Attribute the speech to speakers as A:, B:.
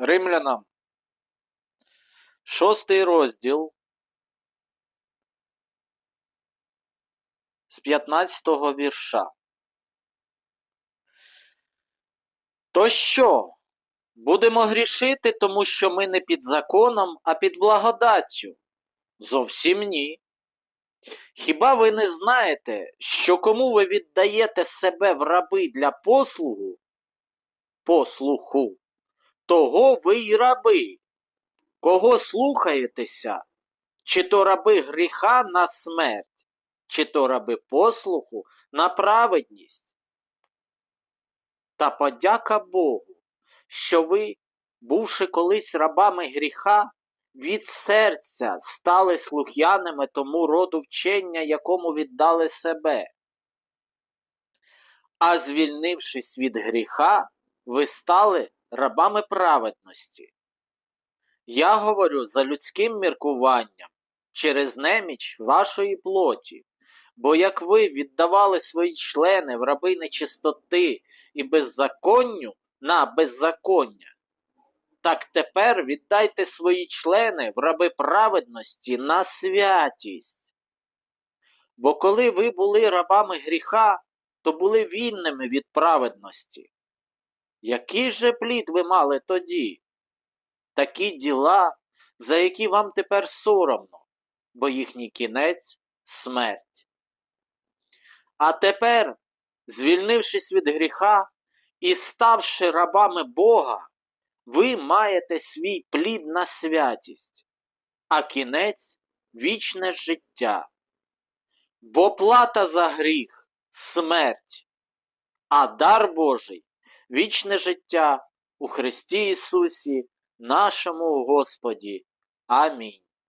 A: Римлянам. Шостий розділ. З 15-го вірша. То що? Будемо грішити, тому що ми не під законом, а під благодаттю? Зовсім ні. Хіба ви не знаєте, що кому ви віддаєте себе в раби для послугу, послуху, того ви й раби. Кого слухаєтеся, чи то раби гріха на смерть, чи то раби послуху на праведність? Та подяка Богу, що ви, бувши колись рабами гріха, від серця стали слух'яними тому роду вчення, якому віддали себе. А звільнившись від гріха, ви стали рабами праведності. Я говорю за людським міркуванням через неміч вашої плоті, бо як ви віддавали свої члени в раби нечистоти і беззаконню на беззаконня, так тепер віддайте свої члени в раби праведності на святість. Бо коли ви були рабами гріха, то були вільними від праведності. Який же плід ви мали тоді? Такі діла, за які вам тепер соромно, бо їхній кінець смерть. А тепер, звільнившись від гріха і ставши рабами Бога, ви маєте свій плід на святість, а кінець вічне життя. Бо плата за гріх смерть, а дар Божий вічне життя у Христі Ісусі, нашому Господі. Амінь.